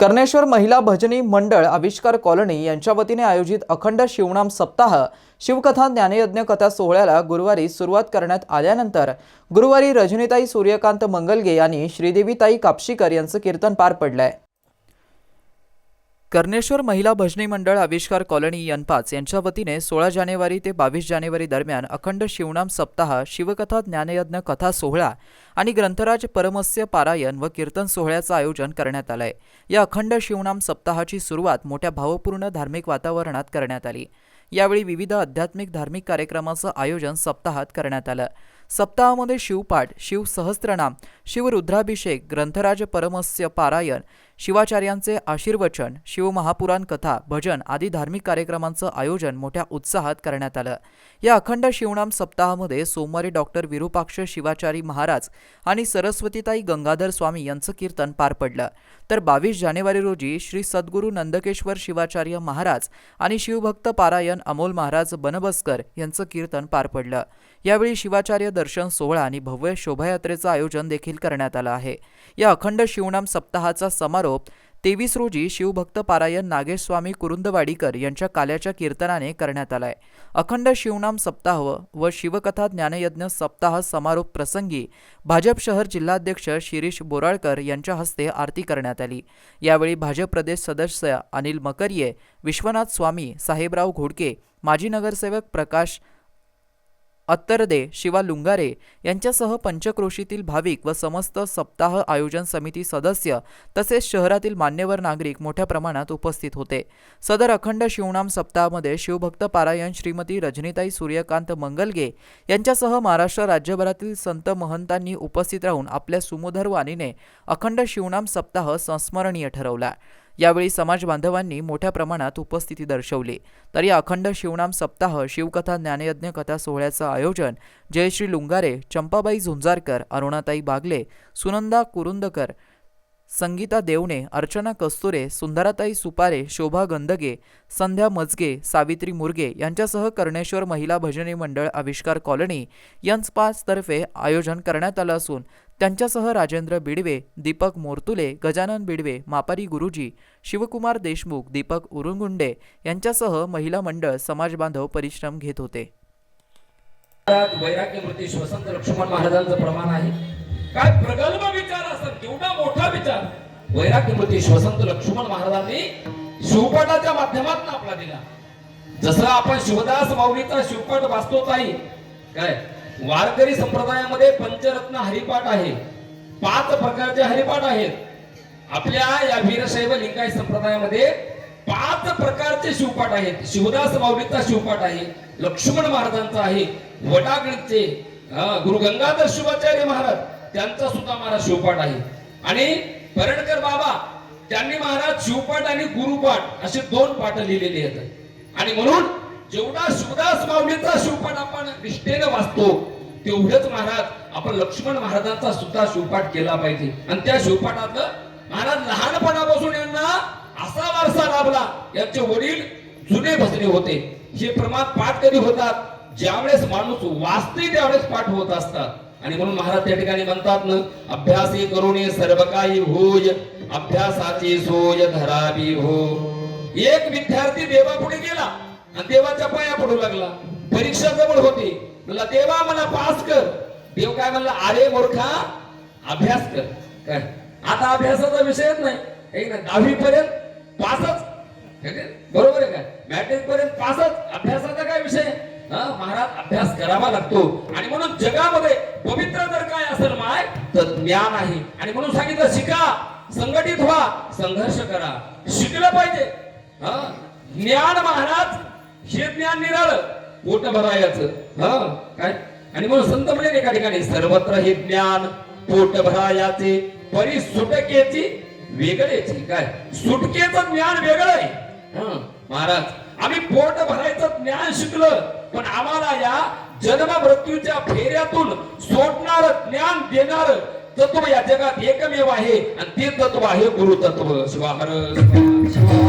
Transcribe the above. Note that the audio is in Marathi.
कर्णेश्वर महिला भजनी मंडळ आविष्कार कॉलनी यांच्या वतीने आयोजित अखंड शिवणाम सप्ताह शिवकथा ज्ञानयज्ञ कथा सोहळ्याला गुरुवारी सुरुवात करण्यात आल्यानंतर गुरुवारी रजनीताई सूर्यकांत मंगलगे यांनी श्रीदेवीताई कापशीकर यांचं कीर्तन पार पडलंय. कर्णेश्वर महिला भजनी मंडळ आविष्कार कॉलनी यनपाच यांच्या वतीने सोळा जानेवारी ते बावीस जानेवारी दरम्यान अखंड शिवनाम सप्ताह शिवकथा ज्ञानयज्ञ कथा सोहळा आणि ग्रंथराज परमस्य पारायण व कीर्तन सोहळ्याचं आयोजन करण्यात आलंय. या अखंड शिवनाम सप्ताहाची सुरुवात मोठ्या भावपूर्ण धार्मिक वातावरणात करण्यात आली. यावेळी विविध आध्यात्मिक धार्मिक कार्यक्रमाचं आयोजन सप्ताहात करण्यात आलं. सप्ताहामध्ये शिवपाठ शिवसहस्त्रनाम शिवरुद्राभिषेक ग्रंथराज परमस्य पारायण शिवाचार्यांचे आशीर्वचन शिवमहापुराण कथा भजन आदी धार्मिक कार्यक्रमांचं आयोजन मोठ्या उत्साहात करण्यात आलं. या अखंड शिवनाम सप्ताहामध्ये सोमवारी डॉक्टर विरूपाक्ष शिवाचारी महाराज आणि सरस्वतीताई गंगाधर स्वामी यांचं कीर्तन पार पडलं. तर बावीस जानेवारी रोजी श्री सद्गुरू नंदकेश्वर शिवाचार्य महाराज आणि शिवभक्त पारायण अमोल महाराज बनबस्कर यांचं कीर्तन पार पडलं. यावेळी शिवाचार्य दर्शन सोहळा आणि भव्य शोभायात्रेचं आयोजन देखील करण्यात आलं आहे. या अखंड शिवनाम सप्ताहाचा समारोप आरोप तेवीस रोजी शिवभक्त पारायण नागेश स्वामी कुरुंदवाडीकर यांच्या काल्याच्या कीर्तनाने करण्यात आलाय. अखंड शिवनाम सप्ताह व शिवकथा ज्ञानयज्ञ सप्ताह समारोप प्रसंगी भाजप शहर जिल्हाध्यक्ष शिरीष बोराळकर यांच्या हस्ते आरती करण्यात आली. यावेळी भाजप प्रदेश सदस्य अनिल मकरिये विश्वनाथ स्वामी साहेबराव घोडके माजी नगरसेवक प्रकाश अत्तरदे शिवा लुंगारे यांच्यासह पंचक्रोशीतील भाविक व समस्त सप्ताह आयोजन समिती सदस्य तसेच शहरातील मान्यवर नागरिक मोठ्या प्रमाणात उपस्थित होते. सदर अखंड शिवनाम सप्ताहामध्ये शिवभक्त पारायण श्रीमती रजनीताई सूर्यकांत मंगलगे यांच्यासह महाराष्ट्र राज्यभरातील संत महंतांनी उपस्थित राहून आपल्या सुमधुर वाणीने अखंड शिवनाम सप्ताह संस्मरणीय ठरवला. यावेळी समाज बांधवांनी मोठ्या प्रमाणात उपस्थिती दर्शवली. तर या अखंड शिवनाम सप्ताह शिवकथा ज्ञानयज्ञ कथा सोहळ्याचं आयोजन जयश्री लुंगारे चंपाबाई झुंजारकर अरुणाताई बागले सुनंदा कुरुंदकर संगीता देवणे अर्चना कस्तुरे सुंदराताई सुपारे शोभा गंदगे संध्या मजगे सावित्री मुरगे यांच्यासह कर्णेश्वर महिला भजनी मंडळ आविष्कार कॉलनी यन्स पाच तर्फे आयोजन करण्यात आलं असून त्यांच्यासह राजेंद्र बिडवे दीपक मोरतुले गजानन बिडवे मापारी गुरुजी शिवकुमार देशमुख दीपक उरुंगुंडे यांच्यासह महिला मंडळ समाजबांधव परिश्रम घेत होते. वैराग्यमूर्ती श्वसंत लक्ष्मण महाराजांचं प्रमाण आहे. काय प्रगल्भ विचार असतात? केवढा मोठा विचार. वैराग्यमूर्ती श्वसंत लक्ष्मण महाराजांनी शिवपाठाच्या माध्यमातून आपला दिला. जसं आपण शिवदास माऊलीचा शिवपाठ वाचतो ताई. काय? वारकरी संप्रदायामध्ये पंचरत्न हरिपाठ आहे. पाच प्रकारचे हरिपाठ आहेत. आपल्या या वीरशैव लिंगायत संप्रदायामध्ये पाच प्रकारचे शिवपाठ आहेत. शिवदास माऊलीचा शिवपाठ आहे लक्ष्मण महाराजांचा आहे वटागणचे गुरु गंगाधर शिवाचार्य महाराज त्यांचा सुद्धा महाराज शिवपाठ आहे. आणि परणकर बाबा त्यांनी महाराज शिवपाठ आणि गुरुपाठ असे दोन पाठ लिहिलेले आहेत. आणि म्हणून जेवढा शिवदास माऊलीचा शिवपाठ आपण निष्ठेने वाचतो तेवढंच महाराज आपण लक्ष्मण महाराजांचा सुद्धा शिवपाठ केला पाहिजे. आणि त्या शिवपाठातलं महाराज लहानपणापासून यांना असा वारसा लाभला यांचे वडील जुने भसरे होते. हे प्रमाण पाठ कधी होतात? ज्यावेळेस माणूस वाचते त्यावेळेस पाठ होत असतात. आणि म्हणून महाराज त्या ठिकाणी म्हणतात ना अभ्यासी करुणे सर्व काही होय अभ्यासाची सोय धरावी हो एक विद्यार्थी देवापुढे गेला. आणि देवाच्या पाया पडू लागला. परीक्षा जवळ होती. म्हणला देवा मला पास कर. देव काय म्हणला अरे मूर्खा अभ्यास कर. काय? आता अभ्यासाचा विषयच नाही. ना दहावी पर्यंत पासच बरोबर आहे काय मॅट्रिक पर्यंत पासच. अभ्यासाचा काय विषय? हा महाराज अभ्यास करावा लागतो. आणि म्हणून जगामध्ये पवित्र जर काय असेल माय तर ज्ञान आहे. आणि म्हणून सांगितलं शिका संघटित व्हा संघर्ष करा. शिकलं पाहिजे. हा ज्ञान महाराज हे ज्ञान निराळ पोट भरायाचं. हा. काय? आणि म्हणून संत म्हणजे एका ठिकाणी सर्वत्र हे ज्ञान पोट भरायाचे परी सुटकेची वेगळेची. काय? सुटकेचं ज्ञान वेगळं आहे. हं, महाराज आम्ही पोट भरायचं ज्ञान शिकलं पण आम्हाला या जन्म मृत्यूच्या फेऱ्यातून सोडणार ज्ञान देणार तत्व या जगात एकमेव आहे आणि ते तत्व आहे गुरु तत्व शिवाहर शिवा.